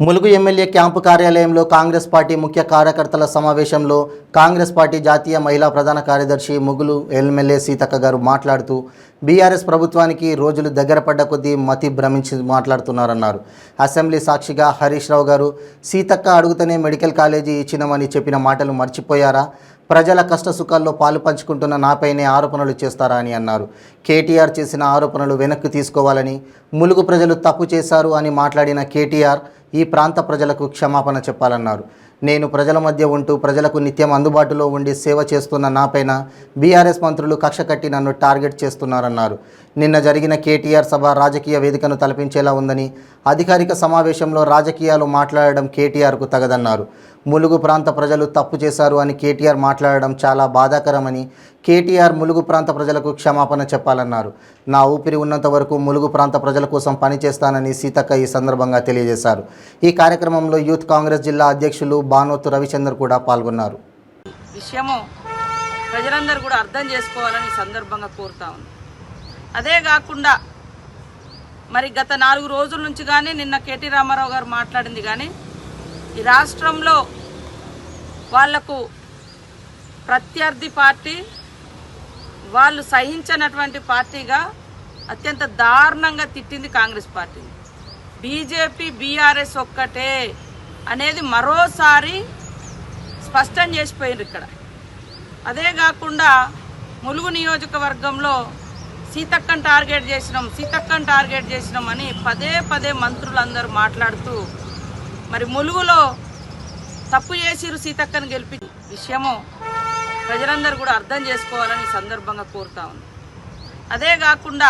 Mulugu MLA camp కార్యాలయంలో Congress party ముఖ్య కార్యకర్తల సమావేశంలో కాంగ్రెస్ పార్టీ జాతీయ మహిళా ప్రధాన కార్యదర్శి ముగులు ఎమ్మెల్యే సీతక్క గారు మాట్లాడుతూ బీఆర్ఎస్ ప్రభుత్వానికి రోజులు దగ్గర పడ్డ కొద్దీ మతి భ్రమించి మాట్లాడుతున్నారన్నారు. అసెంబ్లీ సాక్షిగా హరీష్ రావు గారు సీతక్క అడుగుతూనే మెడికల్ కాలేజీ ఇచ్చినామని చెప్పిన మాటలు మర్చిపోయారా? ప్రజల కష్ట సుఖాల్లో పాలు పంచుకుంటున్న నాపైనే ఆరోపణలు చేస్తారా? అని అన్నారు. కేటీఆర్ చేసిన ఆరోపణలు వెనక్కి తీసుకోవాలని ములుగు ప్రజలు తప్పు చేశారు అని మాట్లాడిన కేటీఆర్ ఈ ప్రాంత ప్రజలకు క్షమాపణ చెప్పాలన్నారు. నేను ప్రజల మధ్య ఉంటూ ప్రజలకు నిత్యం అందుబాటులో ఉండి సేవ చేస్తున్న నాపైన బీఆర్ఎస్ మంత్రులు కక్ష కట్టి నన్ను టార్గెట్ చేస్తున్నారన్నారు. నిన్న జరిగిన కేటీఆర్ సభ రాజకీయ వేదికను తలపించేలా ఉందని అధికారిక సమావేశంలో రాజకీయాలు మాట్లాడడం కేటీఆర్కు తగదన్నారు. ములుగు ప్రాంత ప్రజలు తప్పు చేశారు అని కేటీఆర్ మాట్లాడడం చాలా బాధాకరమని కేటీఆర్ ములుగు ప్రాంత ప్రజలకు క్షమాపణ చెప్పాలన్నారు. నా ఊపిరి ఉన్నంత వరకు ములుగు ప్రాంత ప్రజల కోసం పనిచేస్తానని సీతక్క ఈ సందర్భంగా తెలియజేశారు. ఈ కార్యక్రమంలో యూత్ కాంగ్రెస్ జిల్లా అధ్యక్షులు బానోతు రవిచందర్ కూడా పాల్గొన్నారు. విషయము ప్రజలందరూ కూడా అర్థం చేసుకోవాలని సందర్భంగా కోరుతా ఉంది అదే కాకుండా మరి గత నాలుగు రోజుల నుంచి కానీ నిన్న కేటీ రామారావు గారు మాట్లాడింది కానీ ఈ రాష్ట్రంలో వాళ్ళకు ప్రత్యర్థి పార్టీ వాళ్ళు సహించనటువంటి పార్టీగా అత్యంత దారుణంగా తిట్టింది కాంగ్రెస్ పార్టీని బీజేపీ బీఆర్ఎస్ ఒక్కటే అనేది మరోసారి స్పష్టం చేసిపోయింది ఇక్కడ. అదే కాకుండా ములుగు నియోజకవర్గంలో సీతక్కను టార్గెట్ చేసినాం సీతక్కను టార్గెట్ చేసినాం అని పదే పదే మంత్రులందరూ మాట్లాడుతూ మరి ములుగులో తప్పు చేసిరు సీతక్కను గెలిపి విషయము ప్రజలందరూ కూడా అర్థం చేసుకోవాలని సందర్భంగా కోరుతా ఉంది అదే కాకుండా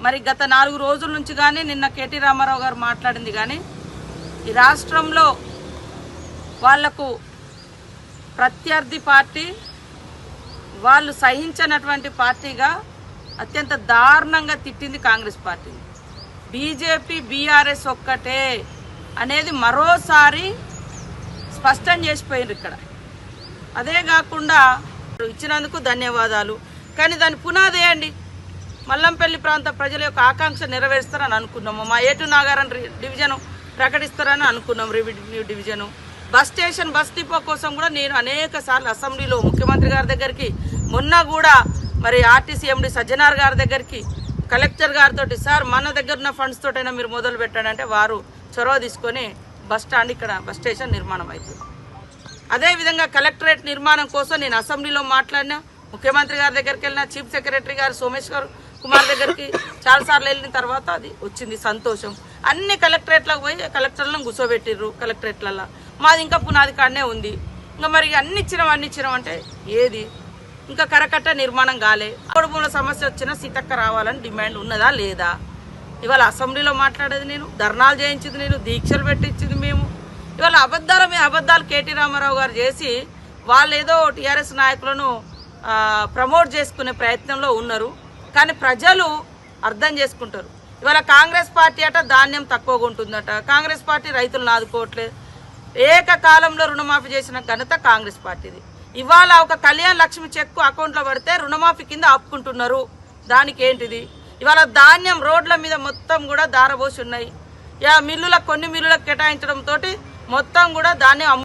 మరి గత నాలుగు రోజుల నుంచి కానీ నిన్న కేటీ రామారావు గారు మాట్లాడింది కానీ ఈ రాష్ట్రంలో వాళ్ళకు ప్రత్యర్థి పార్టీ వాళ్ళు సహించినటువంటి పార్టీగా అత్యంత దారుణంగా తిట్టింది కాంగ్రెస్ పార్టీని బీజేపీ బీఆర్ఎస్ ఒక్కటే అనేది మరోసారి స్పష్టం చేసిపోయింది ఇక్కడ. అదే కాకుండా ఇచ్చినందుకు ధన్యవాదాలు. కానీ దాని పునాది వేయండి మల్లంపల్లి ప్రాంత ప్రజల యొక్క ఆకాంక్ష నెరవేరుస్తారని అనుకున్నాము మా ఏటు నాగారం డివిజను ప్రకటిస్తారని అనుకున్నాం. Revenue division. Bus station bus depot కోసం కూడా నేను అనేక సార్లు అసెంబ్లీలో ముఖ్యమంత్రి గారి దగ్గరికి మొన్న కూడా మరి ఆర్టీసీ ఎండి సజ్జనార్ గారి దగ్గరికి కలెక్టర్ గారితో సార్ మన దగ్గర ఉన్న ఫండ్స్ తోటైనా మీరు మొదలు పెట్టాడంటే వారు చొరవ తీసుకొని బస్ స్టాండ్ ఇక్కడ బస్ స్టేషన్ నిర్మాణం అవుతుంది అదేవిధంగా కలెక్టరేట్ నిర్మాణం కోసం నేను అసెంబ్లీలో మాట్లాడినా ముఖ్యమంత్రి గారి దగ్గరికి వెళ్ళిన చీఫ్ సెక్రటరీ గారు సోమేశ్వర్ కుమార్ దగ్గరికి చాలాసార్లు వెళ్ళిన తర్వాత అది వచ్చింది సంతోషం. అన్ని కలెక్టరేట్లకు పోయి కలెక్టర్లను కూర్చోబెట్టిర్రు కలెక్టరేట్లలో. మాది ఇంకా పునాది కాడనే ఉంది. ఇంకా మరి అన్ని ఇచ్చినాం అన్ని ఇచ్చినాం అంటే ఏది? ఇంకా కరకట్ట నిర్మాణం కాలే. కుటుంబంలో సమస్య వచ్చినా సీతక్క రావాలని డిమాండ్ ఉన్నదా లేదా? ఇవాళ అసెంబ్లీలో మాట్లాడేది నేను ధర్నాలు చేయించింది నేను దీక్షలు పెట్టించింది మేము. ఇవాళ అబద్ధాల మీద అబద్ధాలు కేటీ రామారావు గారు చేసి వాళ్ళు ఏదో టీఆర్ఎస్ నాయకులను ప్రమోట్ చేసుకునే ప్రయత్నంలో ఉన్నారు. కానీ ప్రజలు అర్థం చేసుకుంటారు. ఇవాళ కాంగ్రెస్ పార్టీ అట ధాన్యం తక్కువగా ఉంటుందట. కాంగ్రెస్ పార్టీ రైతులను ఆదుకోవట్లేదు. ఏకకాలంలో రుణమాఫీ చేసిన ఘనత కాంగ్రెస్ పార్టీది. ఇవాళ ఒక కళ్యాణ్ లక్ష్మి చెక్కు అకౌంట్లో పడితే రుణమాఫీ కింద ఆపుకుంటున్నారు. దానికి ఏంటిది? ఇవాళ ధాన్యం రోడ్ల మీద మొత్తం కూడా దారబోసి ఉన్నాయి యా మిల్లులకు కొన్ని మిల్లులకు కేటాయించడంతో మొత్తం కూడా దాన్ని అమ్ము